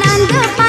ನಂದ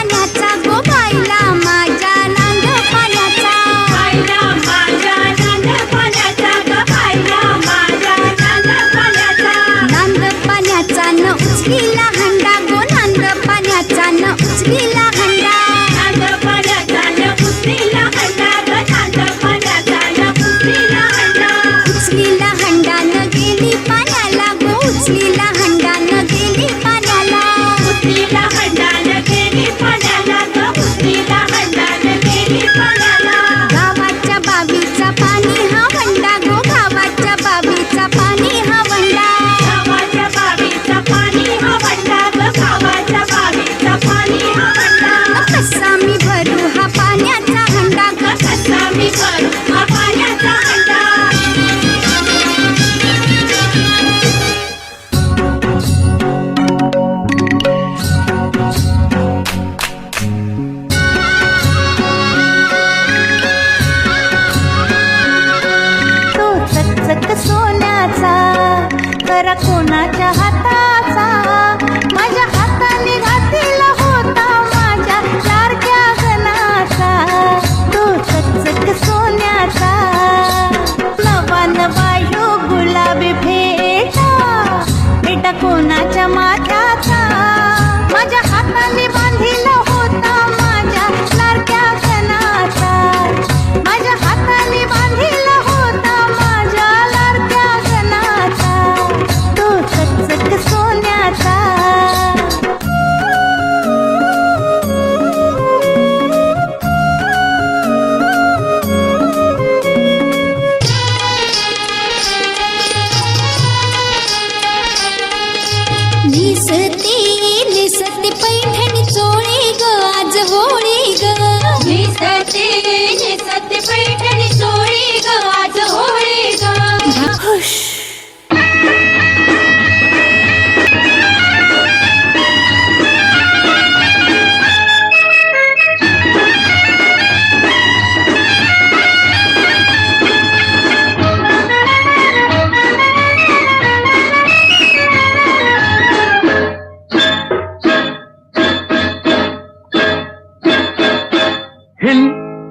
hill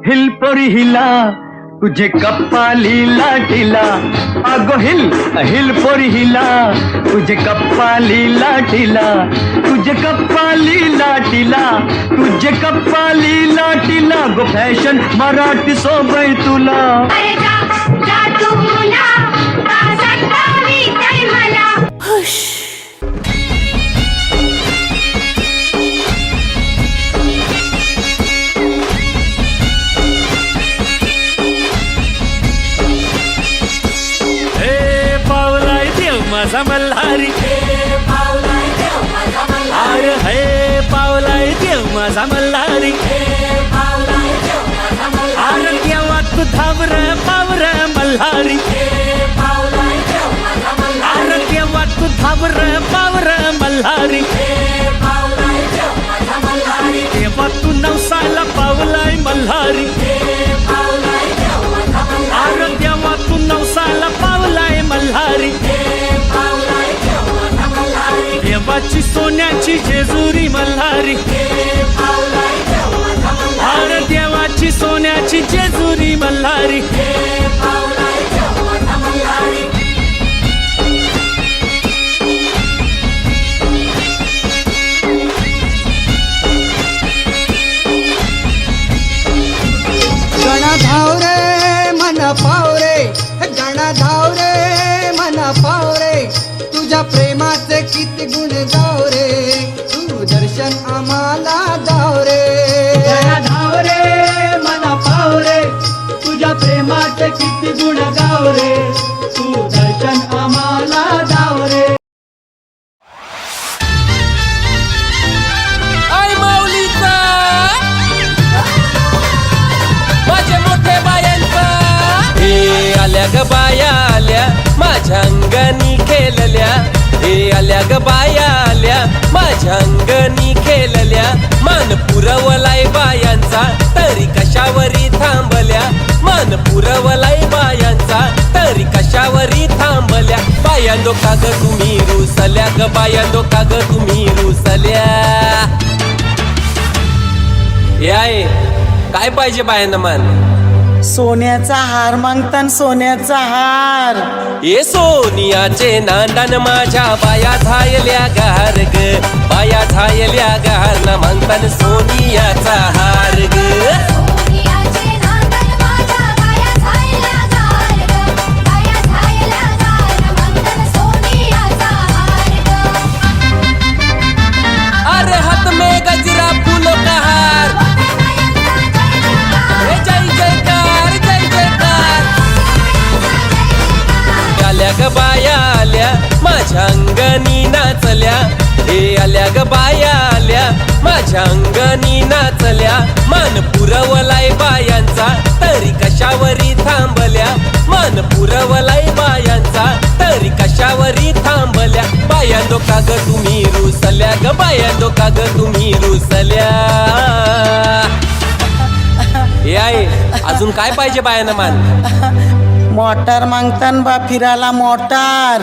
hill पोरी हिला तुझे कप्पा लीला टिला अगो हिल हिल पोरी हिला तुझे कप्पा लीला टिला तुझे कप्पा लीला टिला तुझे कप्पा लीला टिला गो फैशन मराठी सोबई तुला. माझा मल्हारी आर हे पावलाय देव माझा मल्हारी आर केव्हा तू धावर पावर मल्हारी. आर केव्हा तू धावर पावर मल्हारी. देवा तू नवसाला पावलाय मल्हारी. बाप्पाची सोन्याची जेजुरी मल्हारी. आर देवाची सोन्याची जेजुरी मल्हारी. गणाधाव आल्या ग बाया आल्या माझ्या अंगानी खेळल्या. हे आल्या ग बाया आल्या माझ्या अंगणी खेळल्या. मान पुरवलाय बायांचा तरी कशावरी थांबल्या. मान पुरवलाय बायांचा. तरी कशावरी थांबल्या? बायांदो का ग तुम्ही रुसल्या ग? बायांदो का ग तुम्ही रुसल्या? आहे. काय पाहिजे बायांना मान? सोन्याचा हार मागतान सोन्याचा हार. ये सोनियाचे नांदन माझ्या बाया झायल्या गार ग. बाया झायल्या गार ना म्हणतान सोनियाचा हार. ग बाया आल्या माझ्या अंगणी नाचल्या. हे आल्या ग बाया आल्या माझ्या अंगणी नाचल्या. मान पुरवलाय बायांचा तरी कशावरी थांबल्या. मान पुरवलाय बायांचा तरी कशावरी थांबल्या. बायांदो का ग तुम्ही रुसल्या ग बायांदो का ग तुम्ही रुसल्या. हे आहे अजून काय पाहिजे बायांना मान? मोटार मागतान बा फिराला मोटार.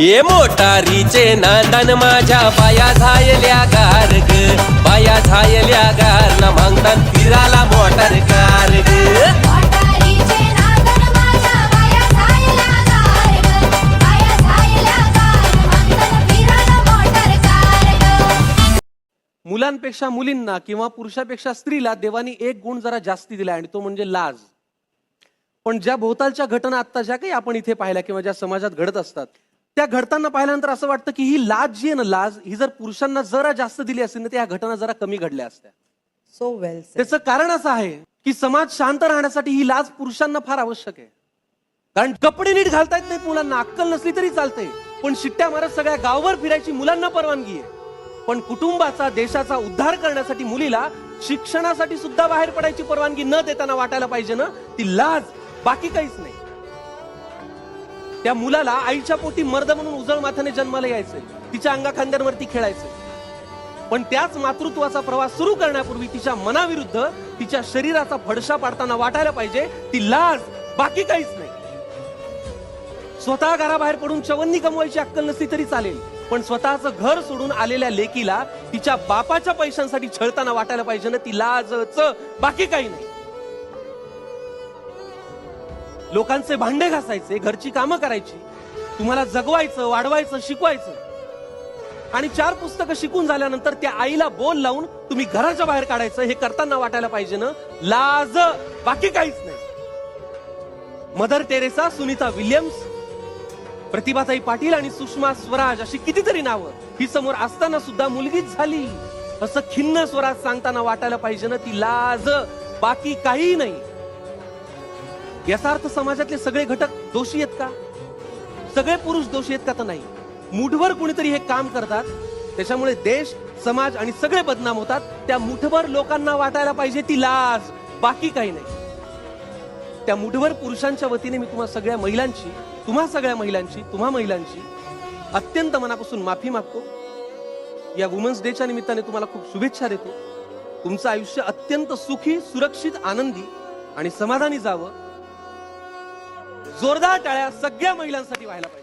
ये मोटारीचे नांदन माझ्या बाया झायल्या गार ग बाया झायल्या गार ना मागतात फिराला मोटार गार ग मुलांपेक्षा मुलींना किंवा पुरुषापेक्षा स्त्रीला देवानी एक गुण जरा जास्ती दिला आणि तो म्हणजे लाज. पण ज्या भोवतालच्या घटना आता ज्या काही आपण इथे पाहिल्या किंवा ज्या समाजात घडत असतात त्या घडताना पाहिल्यानंतर असं वाटतं की ही लाज जी आहे ना लाज ही जर पुरुषांना जरा जास्त दिली असती ना त्या घटना जरा कमी घडल्या असत्या. सो वेल त्याचं कारण असं आहे की समाज शांत राहण्यासाठी ही लाज पुरुषांना फार आवश्यक आहे. कारण कपडे नीट घालता येत नाहीत मुलांना अक्कल नसली तरी चालते पण शिट्ट्या मारत सगळ्या गावभर फिरायची मुलांना परवानगी आहे. पण कुटुंबाचा देशाचा उद्धार करण्यासाठी मुलीला शिक्षणासाठी सुद्धा बाहेर पडायची परवानगी न देताना वाटायला पाहिजे ना ती लाज बाकी काहीच नाही. त्या मुलाला आईच्या पोटी मर्द म्हणून उजळ माथ्याने जन्माला यायचंय तिच्या अंगा खांद्यांवरती खेळायचंय पण त्याच मातृत्वाचा प्रवास सुरू करण्यापूर्वी तिच्या मनाविरुद्ध तिच्या शरीराचा फडशा पाडताना वाटायला पाहिजे ती लाज बाकी काहीच नाही. स्वतः घराबाहेर पडून चवन्नी कमवायची अक्कल नसली तरी चालेल पण स्वतःचं घर सोडून आलेल्या लेकीला तिच्या बापाच्या पैशांसाठी छळताना वाटायला पाहिजे ना ती लाज च बाकी काही नाही. लोकांचे भांडे घासायचे घरची कामं करायची. तुम्हाला जगवायचं वाढवायचं शिकवायचं. आणि चार पुस्तकं शिकून झाल्यानंतर त्या आईला बोल लावून तुम्ही घराच्या बाहेर काढायचं हे करताना वाटायला पाहिजे ना? लाज. बाकी काहीच नाही. मदर टेरेसा सुनीता विल्यम्स प्रतिभाताई पाटील आणि सुषमा स्वराज अशी कितीतरी नावं. ही समोर असताना सुद्धा मुलगीच झाली. असं खिन्न स्वराज सांगताना वाटायला पाहिजे ना ती लाज. बाकी काही नाही. याचा अर्थ समाजातले सगळे घटक दोषी आहेत का? सगळे पुरुष दोषी आहेत का तर नाही? मुठभर कुणीतरी हे काम करतात त्याच्यामुळे देश समाज आणि सगळे बदनाम होतात. त्या मुठभर लोकांना वाटायला पाहिजे ती लाज बाकी काही नाही. त्या मुठभर पुरुषांच्या वतीने मी तुम्हा सगळ्या महिलांची तुम्हा सगळ्या महिलांची तुम्हा महिलांची अत्यंत मनापासून माफी मागतो. या वुमन्स डेच्या निमित्ताने तुम्हाला खूप शुभेच्छा देतो. तुमचं आयुष्य अत्यंत सुखी सुरक्षित आनंदी आणि समाधानी जावं. जोरदार टाळ्या सगळ्या महिलांसाठी व्हायला पाहिजे.